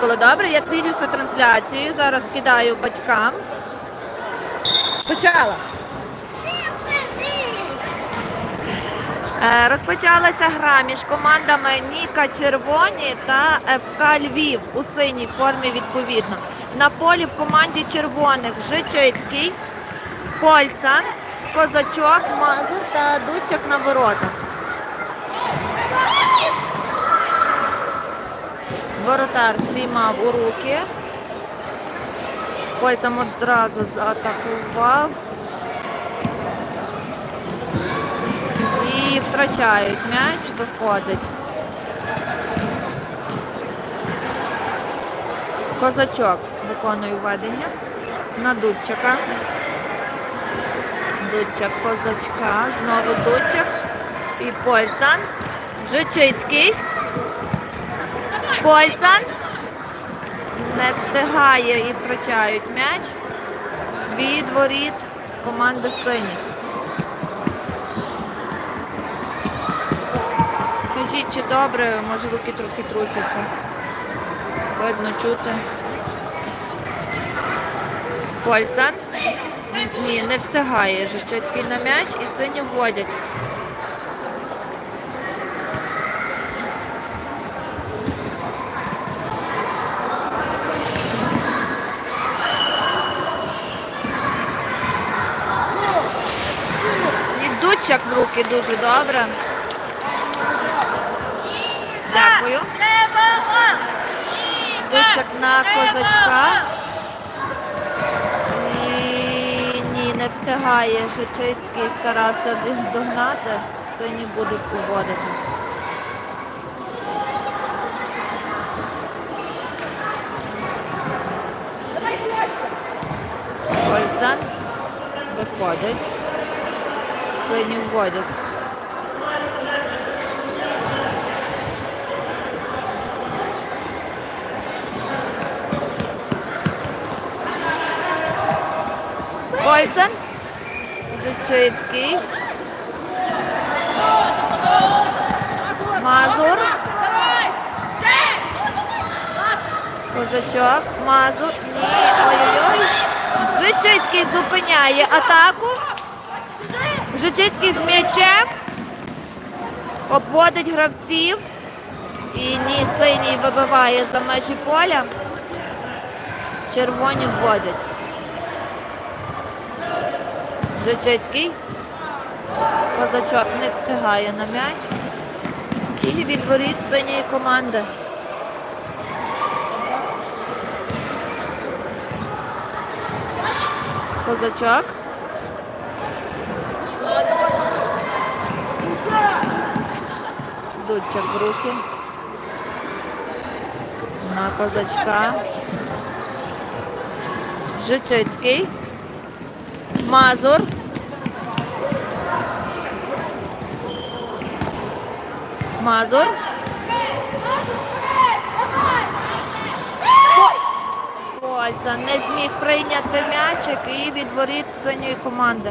Поїхали, добре? Я дивлюся трансляцію, зараз кидаю батькам. Почала. Е, Розпочалася гра між командами Ніка Червоні та ФК Львів у синій формі відповідно. На полі в команді червоних Жичицький, Польцан, Козачок, Мазур та Дудчак на воротах. Воротар спіймав у руки. Польцем одразу заатакував. І втрачають м'яч, виходить. Козачок виконує введення на Дудчика. Дудчик козачка, знову Дудчик і Польцан. Жичицький. Польцан не встигає і втрачають м'яч від воріт команди синіх. Кажіть, чи добре, може руки трохи трусяться. Видно чути. Польцан. Ні, не встигає Жичицький на м'яч і сині вводять. І В дуже добре. Дякую. Дудчак на козачка. І ні, не встигає Жичицький, старався догнати. Сині будуть уводити. Польцан виходить. Сині вводять. Польцен. Жичицький. Мазур. Козачок. Мазур. Ні. Ой-ой-ой. Жичицький зупиняє атаку. Жичицький з м'ячем. Обводить гравців. І ні, синій вибиває за межі поля. Червоні вводять. Жичицький. Козачок не встигає на м'яч. І відворіт синьої команди. Козачок. Дудчик в руки. На козачка. Жичицький. Мазур. Мазур. Польця не зміг прийняти м'ячик і відворіт синьої команди.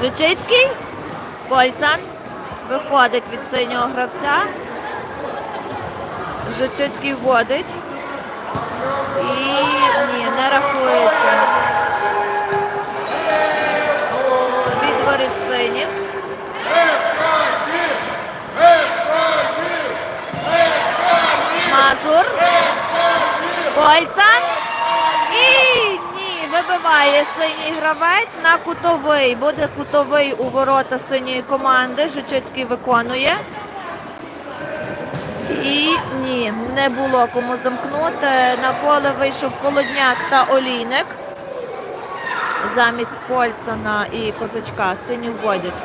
Жичицький. Польцан виходить від синього гравця. Жичицький вводить. І ні, не рахується. Відворіт синіх. Мазур. Польцан. І синій гравець на кутовий. Буде кутовий у ворота синьої команди. Жичицький виконує. І ні, не було кому замкнути. На поле вийшов Холодняк та Олійник. Замість Польцана і Козачка синю вводять.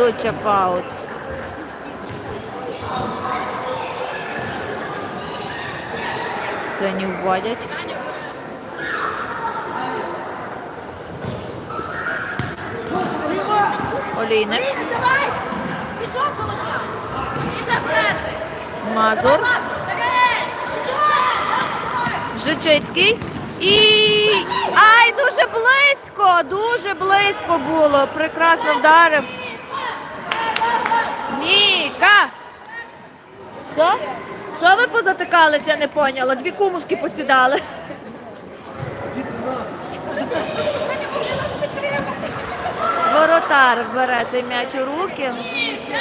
Дуча паут. Сині вводять. Олійник, Пішов колодня! І забрати! Мазур! Жичицький. І. Ай, дуже близько! Дуже близько було. Прекрасно вдарив. Ніка! Що? Що ви позатикалися, я не поняла? Дві кумушки посідали. Воротар бере цей м'яч у руки. Ніка!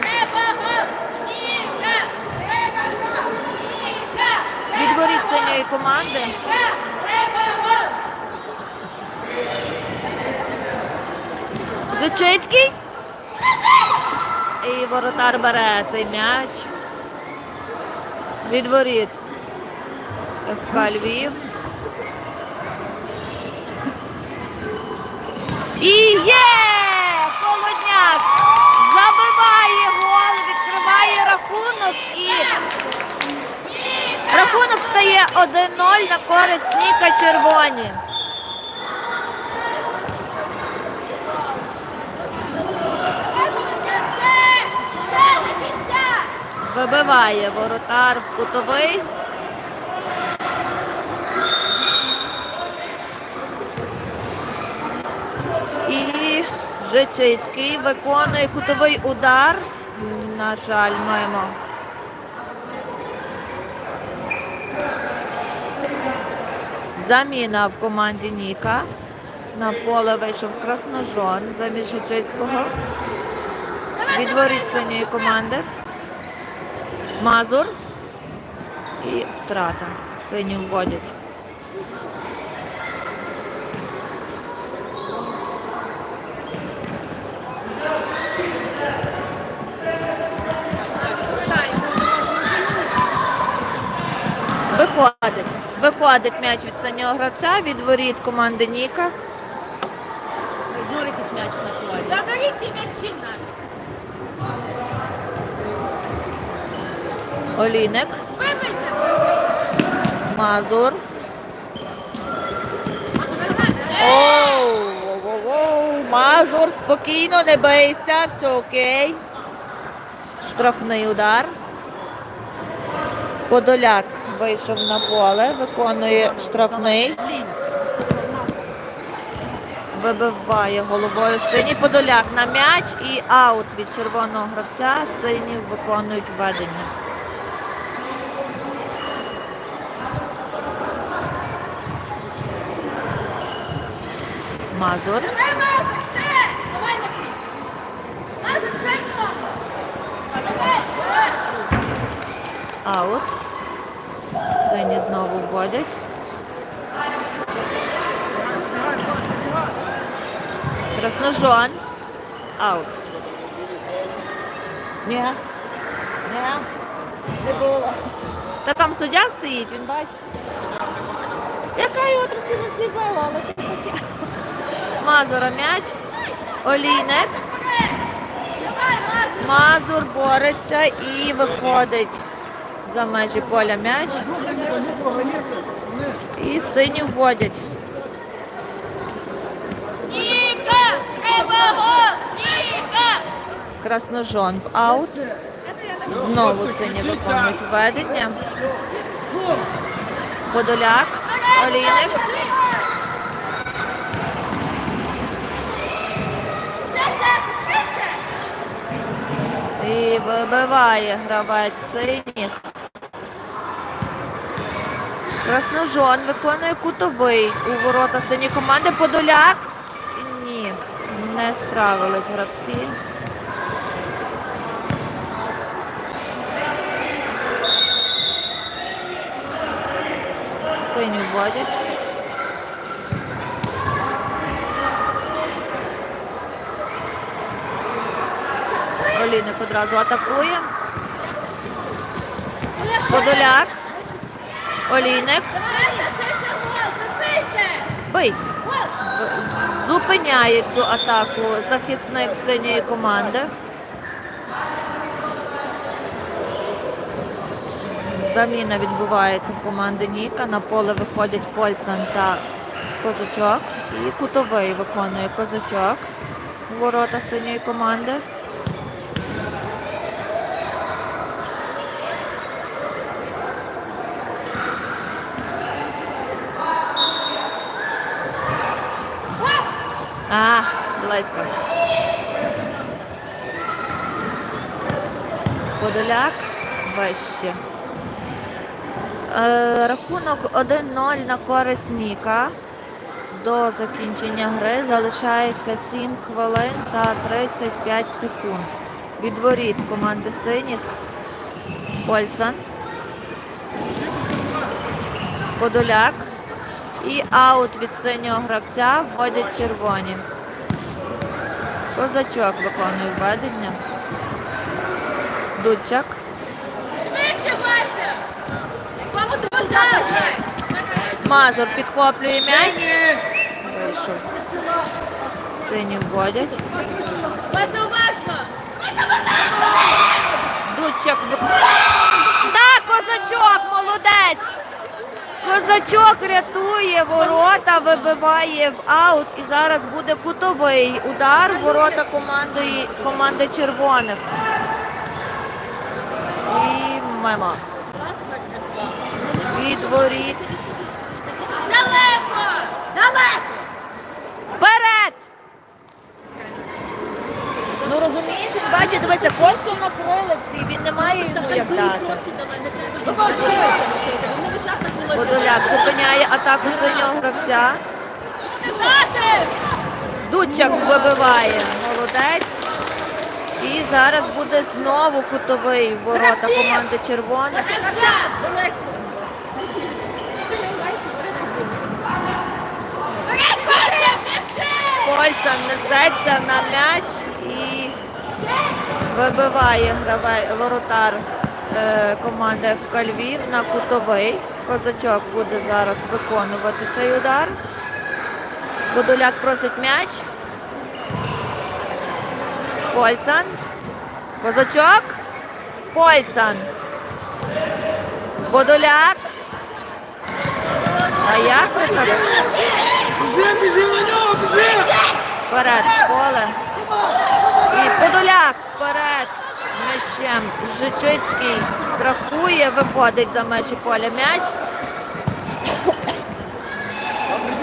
Треба гол! Ніка! Треба гол! Ніка! Від воріт синьої команди. Жичицький. І воротар бере цей м'яч. Від воріт. ФК Львів. І є! Холодняк! Забиває гол, відкриває рахунок і рахунок стає 1-0 на користь Ніка Червоні. Ще! Ще до кінця! Вибиває воротар в кутовий. І Жичицький виконує кутовий удар. На жаль, маємо. Заміна в команді Ніка. На поле вийшов Красножон замість Жичицького. Від воріт синьої команди. Мазур. І втрата. Сині вводять. Виходить. Виходить м'яч від синього гравця, від воріт команди Ніка. Знову якийсь м'яч на полі. Заберіть ті м'ячі нафіг! Олійник. Мазур. Оу, оу, оу, Мазур, спокійно, не бийся, все окей. Штрафний удар. Подоляк вийшов на поле, виконує штрафний. Вибиває головою синій подоляк на м'яч і аут від червоного гравця. Сині виконують введення. Мазур. Давай, Мазик, ще! Давай, Матвій! Мазик, ще трохи! Давай, давай! Аут. Сині знову вводять. Красножон. Аут. Ні. Ні. Не було. Та там суддя стоїть, він бачить. Яка його трошки засліпила, але це таке. Мазура м'яч. Олійник. Мазур бореться і виходить за межі поля м'яч. І сині вводять. Ніка! Треба гол! Ніка! Красножон в аут. Знову сині виконують введення. Подоляк. Олійник. Ще, Саша, швидше! Вибиває гравець синіх. Красножон виконує кутовий у ворота синьої команди. Подоляк. Ні, не справились гравці. Синю вводять. Олійник одразу атакує. Подоляк. Олійник. Бий. Зупиняє цю атаку захисник синьої команди. Заміна відбувається в команди Ніка. На поле виходять Польцан та Козачок. І кутовий виконує Козачок. ворота синьої команди. А, близько. Подоляк вище. Е, рахунок 1-0 на користь Ніка. До закінчення гри залишається 7 хвилин та 35 секунд. Від воріт команди синіх. Польцан. Подоляк. І аут від синього гравця вводять червоні. Козачок виконує введення. Дудчак. Швидше, Вася! Мамо, ти удар! Мазур підхоплює м'яч. Вийшов. Сині вводять. Вася, уважно! Дудчак. ви- Так, козачок, молодець! Козачок рятує ворота, вибиває в аут і зараз буде кутовий удар ворота команди, команди червоних. І мимо. Від воріт. Далеко! Далеко! Вперед! Ну розумієш, він бачить, дивися, Костю накрили всі, він не має йому як дати. Трошки до мене треба їх накрити. Вони весь час так були. Подоляк зупиняє атаку синього гравця. Дудчак вибиває. Молодець. І зараз буде знову кутовий ворота команди! Пішли! Кольця несеться на м'яч і вибиває граве, воротар команди ФК Львів на кутовий. Козачок буде зараз виконувати цей удар. Подоляк просить м'яч. Польцан. Козачок. Польцан. Подоляк. А як так? Біжи, біжи на нього, біжи! Вперед, поле. І Подоляк вперед. М'ячем. Жичицький страхує, виходить за межі поля м'яч.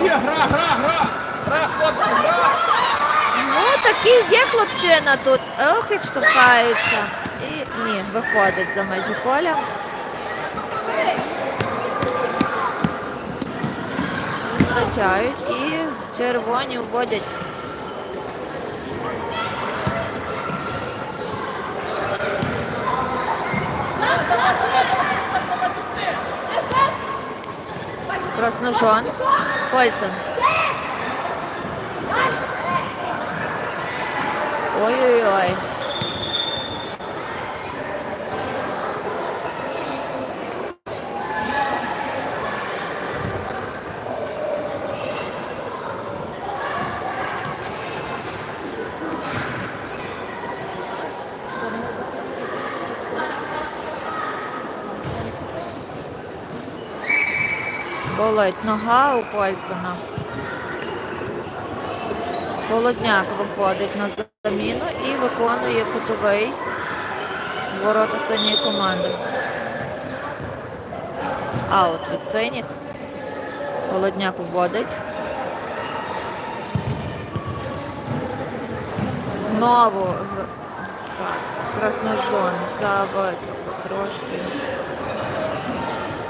Є, гра, гра, гра! Гра, хлопці, гра! Ну, такий є хлопчина тут. Ох, як штовхається. І ні, виходить за межі поля. Втрачають і з червоні вводять. Красножон. Кольцин. Ой-ой-ой. Болить нога у. Холодняк виходить на заміну і виконує кутовий ворота синьої команди. Аут від синіх. Холодняк вводить. Знову так, красножон за високо трошки.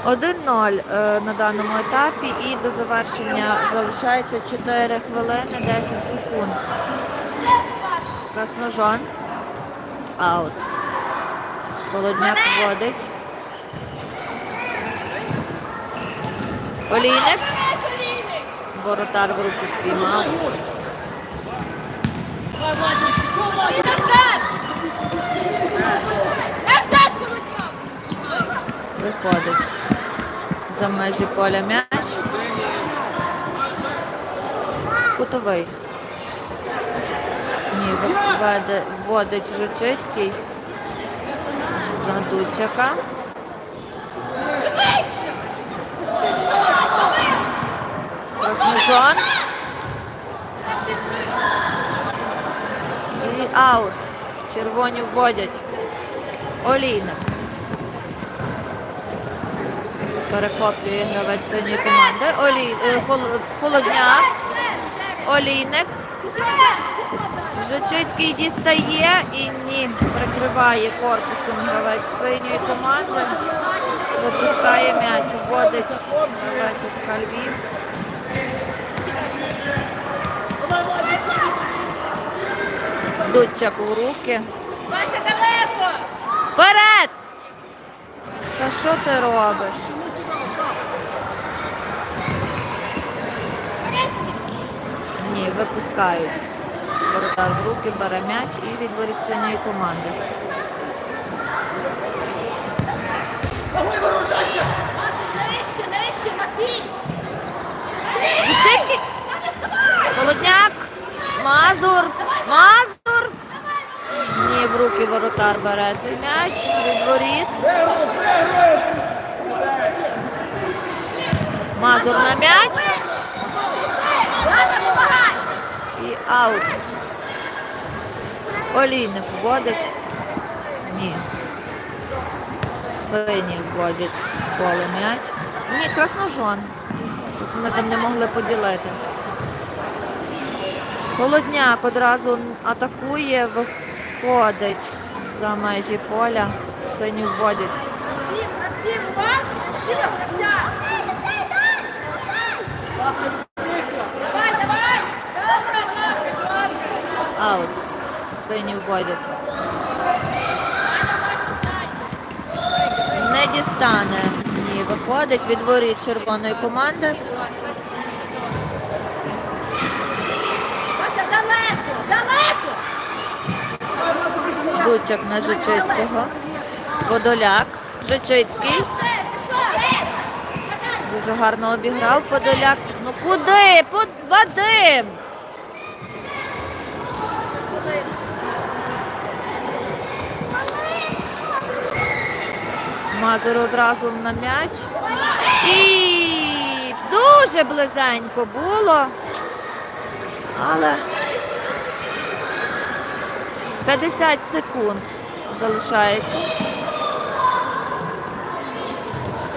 1-0 е, на даному етапі і до завершення залишається 4 хвилини 10 секунд. Красножон. Аут. Холодняк вводить. Олійник. Воротар в руки спіймав. Виходить за межі поля м'яч. Кутовий. Ні, вводить Жучицький. За Дудчака. Швидше! Красножон. аут. Червоні вводять. Олійник. Перехоплює гравець синьої команди. Олій... е, Хол- Холодняк. Олійник. Жичицький дістає і ні. Прикриває корпусом гравець синьої команди. Випускає м'яч. Вводить гравець ФК Львів. Дудчак у руки. Вася, далеко! Вперед! Та що ти робиш? Ні, випускають. Воротар в руки, бере м'яч і відворить синьої команди. Нижче, нижче, Матвій! Вічицький! Холодняк! Мазур! Мазур! Ні, в руки воротар бере цей м'яч. Відворіт. Мазур на м'яч. Аут. Олійник вводить. Ні. Сині вводять в поле м'яч. Ні, красножон. Щось ми там не могли поділити. Холодняк одразу атакує, виходить за межі поля. Сині вводять. Матвій, гравця! Давай, давай! Аут. Сині вводять. Не дістане. Ні, виходить від воріт червоної команди. Далеко! Далеко! Дудчак на Жичицького. Подоляк. Жичицький. Дуже гарно обіграв Подоляк. Ну куди? Вадим! Мазур одразу на м'яч. І дуже близенько було. Але 50 секунд залишається.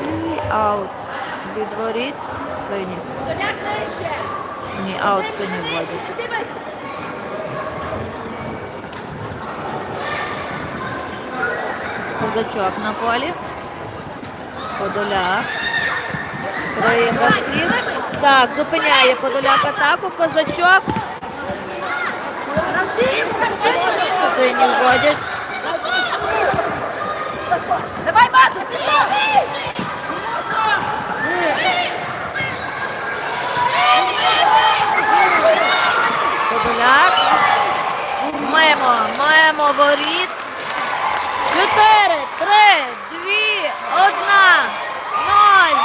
І аут. Від воріт сині. Ні, аут сині вводять. Козачок на полі. Подоляк. Троє гравців. Так, зупиняє Подоляк атаку. Козачок. Сині вводять. Давай, Мазур, пішов! Подоляк. Мимо, мимо воріт. Чотири, три, одна, ноль.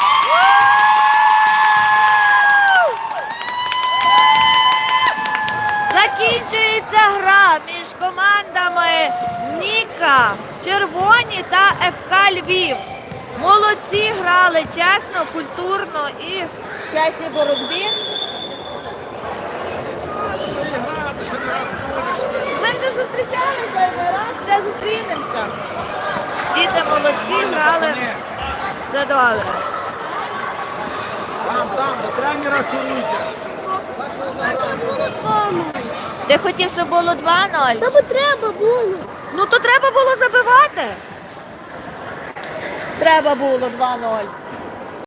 Закінчується гра між командами Ніка, Червоні та ФК Львів. Молодці грали чесно, культурно і в боротьбі. Ми вже зустрічалися не раз, ще зустрінемося. Діти молодці, грали. Все добре. Там, там, до тренера шуруйте. Ти хотів, щоб було 2-0? Та бо треба було. Ну то треба було забивати. Треба було 2-0.